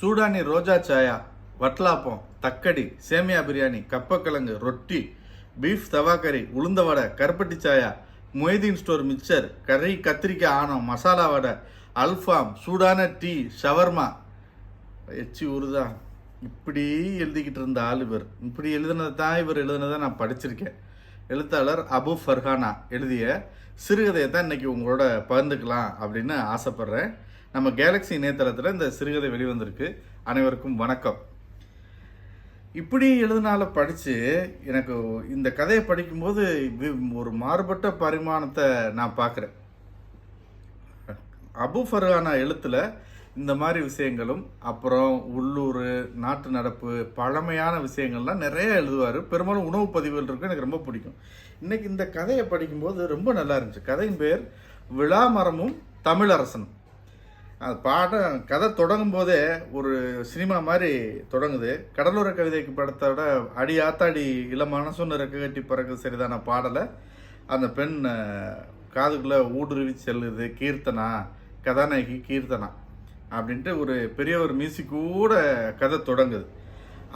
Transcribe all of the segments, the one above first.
சூடானி ரோஜா சாயா வட்லாப்பம் தக்கடி சேமியா பிரியாணி கப்பக்கிழங்கு ரொட்டி பீஃப் தவா கறி உளுந்த வடை கருப்பட்டி சாயா மொய்தீன் ஸ்டோர் மிக்சர் கறி கத்திரிக்காய் ஆணம் மசாலா வடை அல்ஃபாம் சூடான டீ ஷவர்மா. எச்சி உருதா இப்படி எழுதிக்கிட்டு இருந்த ஆள் இவர். இப்படி எழுதினது தான் இவர் எழுதுனதை நான் படிச்சிருக்கேன். எழுத்தாளர் அபு ஃபர்ஹானா எழுதிய சிறுகதையை தான் இன்றைக்கி உங்களோட பகிர்ந்துக்கலாம் அப்படின்னு ஆசைப்பட்றேன். நம்ம கேலக்ஸி இணையதளத்தில் இந்த சிறுகதை வெளிவந்திருக்கு. அனைவருக்கும் வணக்கம். இப்படி எழுதினால படித்து எனக்கு இந்த கதையை படிக்கும்போது ஒரு மாறுபட்ட பரிமாணத்தை நான் பார்க்குறேன். அபு ஃபர்ஹானா எழுத்தில் இந்த மாதிரி விஷயங்களும் அப்புறம் உள்ளூர் நாட்டு நடப்பு பழமையான விஷயங்கள்லாம் நிறைய எழுதுவார். பெரும்பாலும் உணவு பதிவுகள் இருக்கு எனக்கு ரொம்ப பிடிக்கும். இன்றைக்கி இந்த கதையை படிக்கும்போது ரொம்ப நல்லா இருந்துச்சு. கதையின் பேர் விழாமரமும் தமிழரசனும். அது பாடம் கதை தொடங்கும் போதே ஒரு சினிமா மாதிரி தொடங்குது. கடலோர கவிதைக்கு படத்தோட அடி ஆத்தாடி இளமான சொன்ன ரெக்க கட்டி பிறகு சரிதான பாடலை. அந்த பெண் காதுக்குள்ளே ஊடுருவி செல்லுது கீர்த்தனா கதாநாயகி கீர்த்தனா அப்படின்ட்டு ஒரு பெரிய ஒரு மியூசிக்கோட கதை தொடங்குது.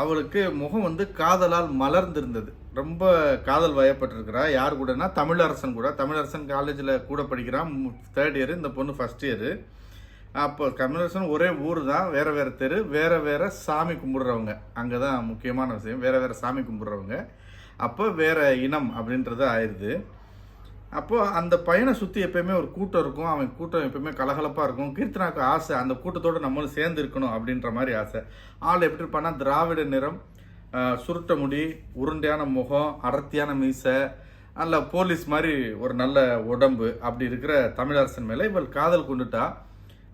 அவளுக்கு முகம் வந்து காதலால் மலர்ந்திருந்தது. ரொம்ப காதல் வயப்பட்டிருக்கிறா. யார் கூடனா தமிழரசன் கூட. தமிழரசன் காலேஜில் கூட படிக்கிறான். தேர்ட் இயர் இந்த பொண்ணு ஃபர்ஸ்ட் இயரு அப்போ தமிழரசன் ஒரே ஊர் தான் வேறு வேறு தெரு வேறு வேறு சாமி கும்பிடுறவங்க. அங்கே தான் முக்கியமான விஷயம் வேறு வேறு சாமி கும்பிட்றவங்க. அப்போ வேறு இனம் அப்படின்றது ஆயிடுது அப்போது அந்த பையனை சுற்றி எப்பயுமே ஒரு கூட்டம் இருக்கும் அவன் கூட்டம் எப்பயுமே கலகலப்பாக இருக்கும். கீர்த்தனாக்கு ஆசை அந்த கூட்டத்தோடு நம்மளும் சேர்ந்து இருக்கணும் அப்படின்ற மாதிரி ஆசை. ஆள் எப்படி இருப்பான்னா திராவிட நிறம் சுருட்ட முடி உருண்டையான முகம் அடர்த்தியான மீசை நல்ல போலீஸ் மாதிரி ஒரு நல்ல உடம்பு. அப்படி இருக்கிற தமிழரசன் மேலே இவள் காதல் கொண்டுட்டா.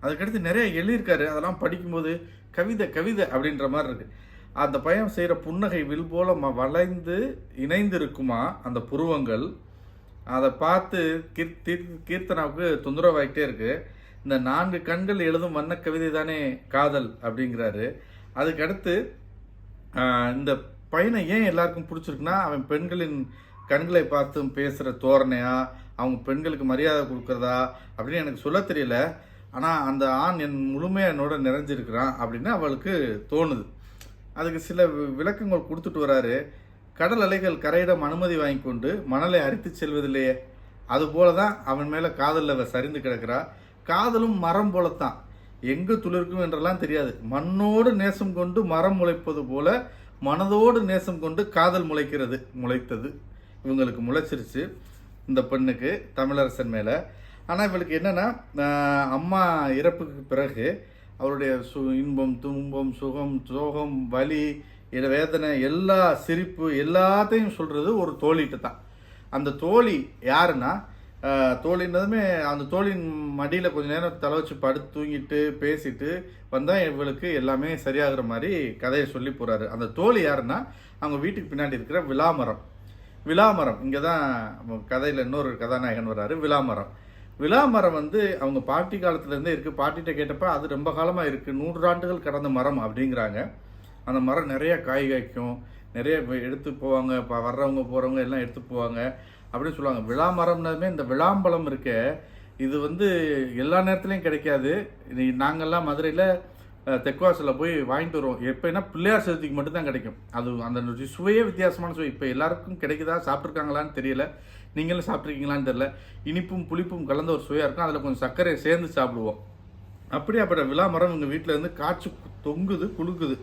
அதுக்கடுத்து நிறைய எழுதியிருக்காரு. அதெல்லாம் படிக்கும்போது கவிதை கவிதை அப்படின்ற மாதிரி இருக்கு. அந்த பையன் செய்கிற புன்னகை வில் போல ம- வளைந்து இணைந்து இருக்குமா அந்த புருவங்கள்? அதை பார்த்து கீர் தீர்- கீர்த்தனாவுக்கு தொந்தரவாயிட்டே இருக்கு. இந்த நான்கு கண்கள் எழுதும் வண்ண கவிதை தானே காதல் அப்படிங்கிறாரு. அதுக்கடுத்து இந்த பையனை ஏன் எல்லாருக்கும் பிடிச்சிருக்குன்னா அவன் பெண்களின் கண்களை பார்த்து பேசுகிற தோரணையா? அவங்க பெண்களுக்கு மரியாதை கொடுக்குறதா? அப்படின்னு எனக்கு சொல்ல தெரியல. ஆனால் அந்த ஆண் என் முழுமையாக என்னோட நிறைஞ்சிருக்கிறான் அப்படின்னு அவளுக்கு தோணுது. அதுக்கு சில வி- விளக்கங்கள் கொடுத்துட்டு வராரு. கடல் அலைகள் கரையிடம் அனுமதி வாங்கி கொண்டு மணலை அரித்து செல்வதில்லையே. அதுபோல தான் அவன் மேலே காதலில் அவள் சரிந்து கிடக்கிறா. காதலும் மரம் போலத்தான். எங்கு துளிர்க்கும் என்றெல்லாம் தெரியாது. மண்ணோடு நேசம் கொண்டு மரம் முளைப்பது போல மனதோடு நேசம் கொண்டு காதல் முளைக்கிறது முளைத்தது. இவங்களுக்கு முளைச்சிருச்சு. இந்த பெண்ணுக்கு தமிழரசன் மேலே. ஆனால் இவளுக்கு என்னென்னா அம்மா இறப்புக்கு பிறகு அவருடைய சு இன்பம் துன்பம் சுகம் சோகம் வலி இட வேதனை எல்லா சிரிப்பு எல்லாத்தையும் சொல்கிறது ஒரு தோழிகிட்ட தான். அந்த தோழி யாருன்னா தோழின்னதுமே அந்த தோழியின் மடியில் கொஞ்ச நேரம் தலை வச்சு படுத்து தூங்கிட்டு பேசிட்டு வந்தால் இவளுக்கு எல்லாமே சரியாகிற மாதிரி கதையை சொல்லி போகிறாரு அந்த தோழி யாருன்னா அவங்க வீட்டுக்கு பின்னாடி இருக்கிற விலாமரம் விலாமரம் இங்கே தான் கதையில் இன்னொரு கதாநாயகன் வர்றாரு விலாமரம் விழா மரம் வந்து அவங்க பாட்டி காலத்துலேருந்தே இருக்குது பாட்டிகிட்ட கேட்டப்ப அது ரொம்ப காலமாக இருக்குது நூறாண்டுகள் கடந்த மரம் அப்படிங்கிறாங்க. அந்த மரம் நிறைய காய் காய்க்கும். நிறைய எடுத்து போவாங்க. இப்போ வர்றவங்க போகிறவங்க எல்லாம் எடுத்து போவாங்க அப்படின்னு சொல்லுவாங்க. விழா மரம்னாலுமே இந்த விழாம்பழம் இருக்க. இது வந்து எல்லா நேரத்துலையும் கிடைக்காது. நாங்கள்லாம் மதுரையில் தெக்குவாசில் போய் வாங்கிட்டு வருவோம். எப்போனா பிள்ளையார் சதுர்த்திக்கு மட்டும்தான் கிடைக்கும். அது அந்த சுவையே வித்தியாசமான சுவை. இப்போ எல்லாருக்கும் கிடைக்குதா? சாப்பிட்ருக்காங்களான்னு தெரியல. நீங்களும் சாப்பிட்ருக்கீங்களான்னு தெரியல. இனிப்பும் புளிப்பும் கலந்த ஒரு சுவையாக இருக்கும். அதில் கொஞ்சம் சர்க்கரையை சேர்ந்து சாப்பிடுவோம். அப்படியாப்பட்ட விழா மரம் எங்கள் வீட்டில் இருந்து காய்ச்சி தொங்குது குலுக்குது.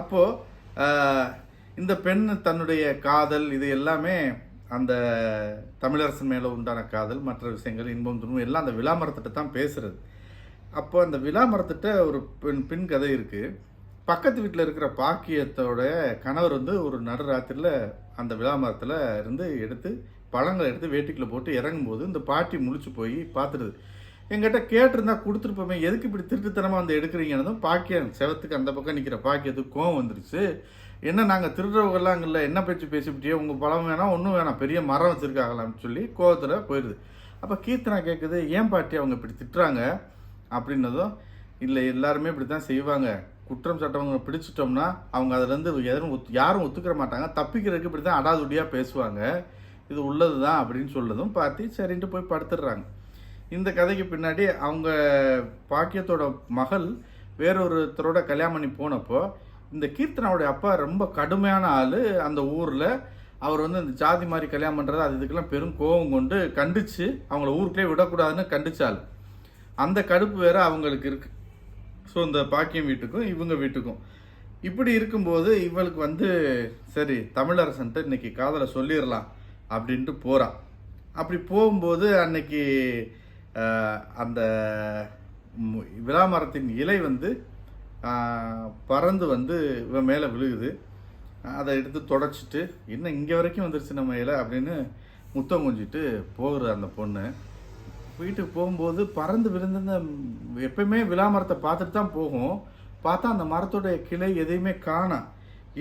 அப்போது இந்த பெண் தன்னுடைய காதல் இது எல்லாமே அந்த தமிழரசன் மேலே உண்டான காதல் மற்ற விஷயங்கள் இன்பம் துன்பம் எல்லாம் அந்த விழா மரத்திட்ட தான் பேசுகிறது அப்போ அந்த விழா மரத்திட்ட ஒரு பெண் பின் கதை இருக்குது பக்கத்து வீட்டில் இருக்கிற பாக்கியத்தோட கணவர் வந்து ஒரு நடுராத்திரியில் அந்த விழா மரத்தில் இருந்து எடுத்து பழங்களை எடுத்து வேட்டிக்குள்ளே போட்டு இறங்கும்போது இந்த பாட்டி முழிச்சு போய் பார்த்துடுது. எங்கிட்ட கேட்டிருந்தா கொடுத்துருப்போமே எதுக்கு இப்படி திருட்டுத்தனமாக வந்து எடுக்கிறீங்கன்னு பாக்கியம் செவத்துக்கு அந்த பக்கம் நிற்கிற பாக்கியத்துக்கு கோவம் வந்துருச்சு. என்ன நாங்கள் திருடுறவங்கலாம் இல்லை என்ன பேச்சு பேசிவிட்டியோ உங்கள் பழம் வேணாம் ஒன்றும் வேணாம் பெரிய மரம் வச்சுருக்காங்களான்னு சொல்லி கோவத்தில் போயிடுது அப்போ கீர்த்தனா கேட்குது ஏன் பாட்டி அவங்க இப்படி திட்டுறாங்க? அப்படின்னதும் இல்லை எல்லாருமே இப்படி தான் செய்வாங்க. குற்றம் சட்டவங்க பிடிச்சிட்டோம்னா அவங்க அதுலேருந்து எதுவும் ஒத்து யாரும் ஒத்துக்கிற மாட்டாங்க. தப்பிக்கிறதுக்கு இப்படி தான் அடாதுடியாக பேசுவாங்க. இது உள்ளது தான் அப்படின்னு சொல்லதும் பார்த்து சரின்ட்டு போய் படுத்துடுறாங்க. இந்த கதைக்கு பின்னாடி அவங்க பாக்கியத்தோட மகள் வேறொருத்தரோட கல்யாணம் பண்ணி போனப்போ இந்த கீர்த்தனாவுடைய அப்பா ரொம்ப கடுமையான ஆள். அந்த ஊரில் அவர் வந்து இந்த ஜாதி மாதிரி கல்யாணம் பண்ணுறது அது இதுக்கெல்லாம் பெரும் கோபம் கொண்டு கண்டிச்சு அவங்கள ஊருக்குள்ளே விடக்கூடாதுன்னு கண்டிச்சாள். அந்த கடுப்பு வேற அவங்களுக்கு இருக்குது ஸோ இந்த பாக்கியம் வீட்டுக்கும் இவங்க வீட்டுக்கும். இப்படி இருக்கும்போது இவளுக்கு வந்து சரி தமிழரசன்ட்டு இன்னைக்கு காதலை சொல்லிடலாம் அப்படின்ட்டு போகிறான் அப்படி போகும்போது அன்னைக்கு அந்த விழாமரத்தின் இலை வந்து பறந்து வந்து இவன் மேலே விழுகுது. அதை எடுத்து தொடச்சிட்டு என்ன இங்கே வரைக்கும் வந்துருச்சு நம்ம இலை? அப்படின்னு முத்தம் கொஞ்சிட்டு போகிற அந்த பொண்ணு. வீட்டுக்கு போகும்போது பறந்து விழுந்த எப்பயுமே விளாமரத்தை பார்த்துட்டு தான் போகும். பார்த்தா அந்த மரத்தோடைய கிளை எதையுமே காணாம்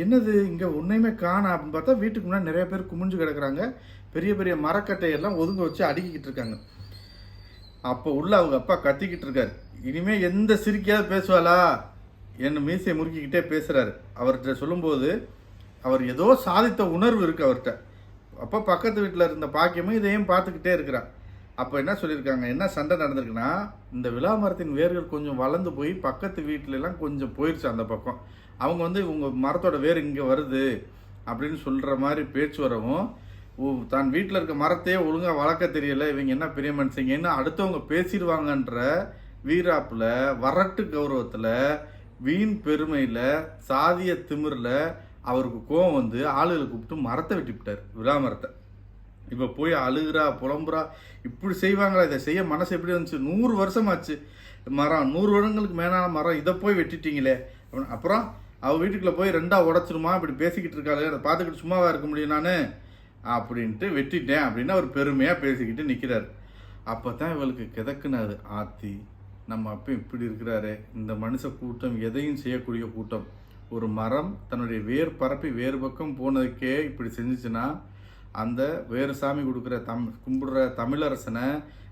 என்னது இங்கே ஒன்றையுமே காணா அப்படின்னு பார்த்தா வீட்டுக்கு முன்னாடி நிறைய பேர் குமிஞ்சு கிடக்குறாங்க. பெரிய பெரிய மரக்கட்டையெல்லாம் ஒதுங்க வச்சு அடுக்கிக்கிட்டு இருக்காங்க. அப்போ உள்ள அவங்க அப்பா கத்திக்கிட்டு இருக்காரு. இனிமேல் எந்த சிரிக்கையாவது பேசுவாளா? என்ன மீசையை முறுக்கிக்கிட்டே பேசுகிறாரு அவர்கிட்ட சொல்லும்போது அவர் ஏதோ சாதித்த உணர்வு இருக்குது அவர்கிட்ட. அப்போ பக்கத்து வீட்டில் இருந்த பாக்கியமும் இதையும் பார்த்துக்கிட்டே இருக்கிறான். அப்போ என்ன சொல்லியிருக்காங்க? என்ன சண்டை நடந்திருக்குன்னா இந்த விழா மரத்தின் வேர்கள் கொஞ்சம் வளர்ந்து போய் பக்கத்து வீட்டிலலாம் கொஞ்சம் போயிடுச்சு அந்த பக்கம். அவங்க வந்து இவங்க மரத்தோட வேர் இங்கே வருது அப்படின்னு சொல்கிற மாதிரி பேச்சு வரவும் ஓ, தான் வீட்டில் இருக்க மரத்தையே ஒழுங்காக வளர்க்க தெரியல இவங்க என்ன பெரிய மனுஷங்கன்னு அடுத்தவங்க பேசிடுவாங்கன்ற வீராப்பில் வரட்டு கௌரவத்தில் வீண் பெருமையில் சாதிய திமிரில் அவருக்கு கோவம் வந்து ஆளுகளை கூப்பிட்டு மரத்தை வெட்டி விட்டார் விழா மரத்தை. இப்போ போய் அழுகுறா புலம்புறா இப்படி செய்வாங்களா இதை செய்ய மனசு எப்படி இருந்துச்சு? நூறு வருஷமாச்சு. மரம் நூறு வருடங்களுக்கு மேலான மரம் இதை போய் வெட்டிட்டீங்களே. அப்படின்னு அப்புறம் அவள் வீட்டுக்குள்ள போய் ரெண்டா உடச்சிருமா? இப்படி பேசிக்கிட்டு இருக்காளே அதை பார்த்துக்கிட்டு சும்மாவாக இருக்க முடியும் நான்? அப்படின்ட்டு வெட்டிட்டேன் அப்படின்னு அவர் பெருமையாக பேசிக்கிட்டு நிற்கிறார் அப்போ தான் இவளுக்கு கிதக்குனாது ஆத்தி நம்ம அப்போ இப்படி இருக்கிறாரு. இந்த மனுஷ கூட்டம் எதையும் செய்யக்கூடிய கூட்டம். ஒரு மரம் தன்னுடைய வேர் பரப்பி வேறு பக்கம் போனதுக்கே இப்படி செஞ்சுச்சுன்னா அந்த வேறு சாமி கொடுக்குற தம் கும்பிடுற தமிழரசனை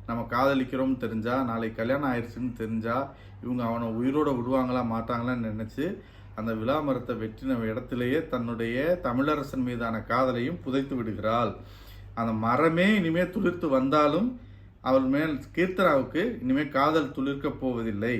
நம்ம காதலிக்கிறோம்னு தெரிஞ்சால் நாளைக்கு கல்யாணம் ஆயிடுச்சுன்னு தெரிஞ்சால் இவங்க அவனை உயிரோட விடுவாங்களா மாட்டாங்களான்னு நினச்சி அந்த விழா மரத்தை வெட்டின இடத்திலேயே தன்னுடைய தமிழரசன் மீதான காதலையும் புதைத்து விடுகிறாள். அந்த மரமே இனிமேல் துளிர்த்து வந்தாலும் அவள் மேல் கீர்த்தனாவுக்கு இனிமேல் காதல் துளிர்க்கப் போவதில்லை.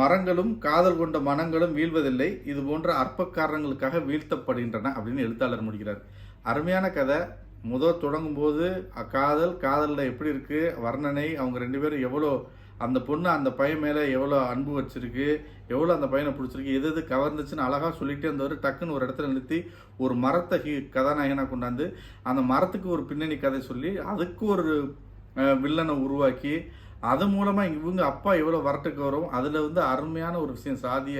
மரங்களும் காதல் கொண்ட மனங்களும் வீழ்வதில்லை. இது போன்ற அற்ப காரணங்களுக்காக வீழ்த்தப்படுகின்றன அப்படின்னு எழுத்தாளர் முடிக்கிறார். அருமையான கதை. முதல் தொடங்கும் போது காதல் காதலில் எப்படி இருக்குது வர்ணனை அவங்க ரெண்டு பேரும் எவ்வளோ அந்த பொண்ணு அந்த பையன் மேலே எவ்வளோ அன்பு வச்சிருக்கு எவ்வளோ அந்த பையனை பிடிச்சிருக்கு எது எது கவர்ந்துச்சுன்னு அழகாக சொல்லிகிட்டே இருந்தவர் டக்குன்னு ஒரு இடத்துல நிறுத்தி ஒரு மரத்தை ஹீ கதாநாயகனாக கொண்டாந்து அந்த மரத்துக்கு ஒரு பின்னணி கதை சொல்லி அதுக்கு ஒரு வில்லனை உருவாக்கி அது மூலமாக இவங்க அப்பா எவ்வளோ வரட்டு கௌரவம் அதில் வந்து அருமையான ஒரு விஷயம் சாதிய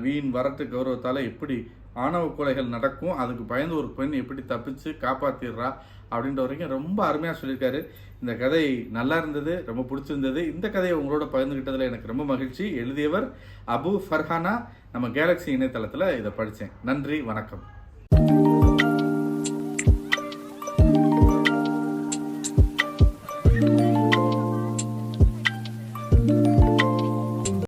வீண் வரட்டு கௌரவத்தால் எப்படி ஆணவ கொலைகள் நடக்கும். அதுக்கு பயந்து ஒரு பெண் எப்படி தப்பிச்சு காப்பாற்றிடுறா அப்படின்ற வரைக்கும் ரொம்ப அருமையாக சொல்லியிருக்காரு. இந்த கதை நல்லா இருந்தது ரொம்ப பிடிச்சிருந்தது. இந்த கதையை உங்களோட பகிர்ந்துக்கிட்டதில் எனக்கு ரொம்ப மகிழ்ச்சி. எழுதியவர் அபு ஃபர்ஹானா. நம்ம கேலக்ஸி இணையதளத்தில் இதை படித்தேன் நன்றி வணக்கம்.